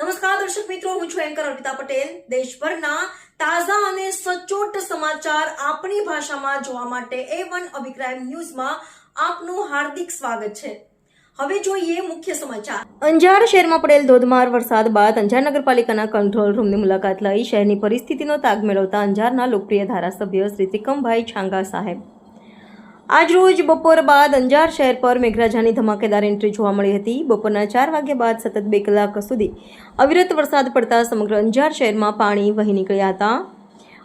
નમસ્કાર, દર્શક મિત્રો, હું છું એન્કર અર્પિતા પટેલ. દેશભરના તાજા અને સચોટ સમાચાર આપણી ભાષામાં જોવા માટે એ વન અભિપ્રાય ન્યૂઝમાં આપનું હાર્દિક સ્વાગત છે. હવે જોઈએ મુખ્ય સમાચાર. અંજાર શહેરમાં પડેલ ધોધમાર વરસાદ બાદ અંજાર નગરપાલિકાના કંટ્રોલ રૂમની મુલાકાત લઈ શહેરની પરિસ્થિતિનો તાગ મેળવતા અંજારના લોકપ્રિય ધારાસભ્ય શ્રી ત્રિકમભાઈ છાંગા સાહેબ આજરોજ બપોર બાદ અંજાર શહેર પર મેઘરાજાની ધમાકેદાર એન્ટ્રી જોવા મળી હતી. બપોરના ચાર વાગ્યા બાદ સતત બે કલાક સુધી અવિરત વરસાદ પડતા સમગ્ર અંજાર શહેરમાં પાણી વહી નીકળ્યા હતા.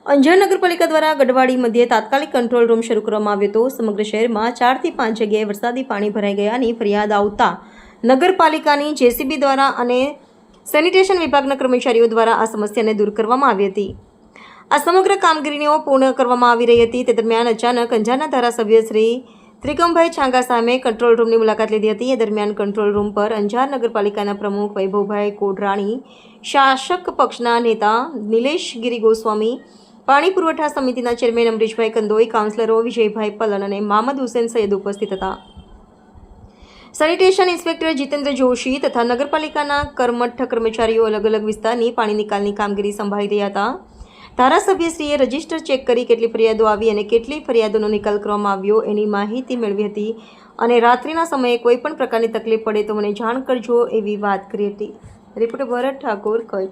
અંજાર નગરપાલિકા દ્વારા ગઢવાડી મધ્યે તાત્કાલિક કંટ્રોલ રૂમ શરૂ કરવામાં આવ્યો હતો. સમગ્ર શહેરમાં ચારથી પાંચ જગ્યાએ વરસાદી પાણી ભરાઈ ગયાની ફરિયાદ આવતા નગરપાલિકાની જેસીબી દ્વારા અને સેનિટેશન વિભાગના કર્મચારીઓ દ્વારા આ સમસ્યાને દૂર કરવામાં આવી હતી. આ સમગ્ર કામગીરીઓ પૂર્ણ કરવામાં આવી રહી હતી. તે દરમિયાન અચાનક અંજારના ધારાસભ્ય શ્રી ત્રિકમભાઈ છાંગા સામે કંટ્રોલ રૂમની મુલાકાત લીધી હતી. એ દરમિયાન કંટ્રોલ રૂમ પર અંજાર નગરપાલિકાના પ્રમુખ વૈભવભાઈ કોડરાણી, શાસક પક્ષના નેતા નિલેશ ગિરી ગોસ્વામી, પાણી પુરવઠા સમિતિના ચેરમેન અમરીશભાઈ કંદોઈ, કાઉન્સિલરો વિજયભાઈ પલન અને મામદ હુસેન સૈયદ ઉપસ્થિત હતા. સેનિટેશન ઇન્સ્પેક્ટર જીતેન્દ્ર જોશી તથા નગરપાલિકાના કર્મઠ કર્મચારીઓ અલગ અલગ વિસ્તારની પાણી નિકાલની કામગીરી સંભાળી રહ્યા હતા. ધારાસભ્યશ્રીએ રજિસ્ટર ચેક કરી કેટલી ફરિયાદો આવી અને કેટલી ફરિયાદોનો નિકાલ કરવામાં આવ્યો એની માહિતી મેળવી હતી. અને રાત્રિના સમયે કોઈ પણ પ્રકારની તકલીફ પડે તો મને જાણ કરજો એવી વાત કરી હતી. રિપોર્ટર ભરત ઠાકોર કચ્છ.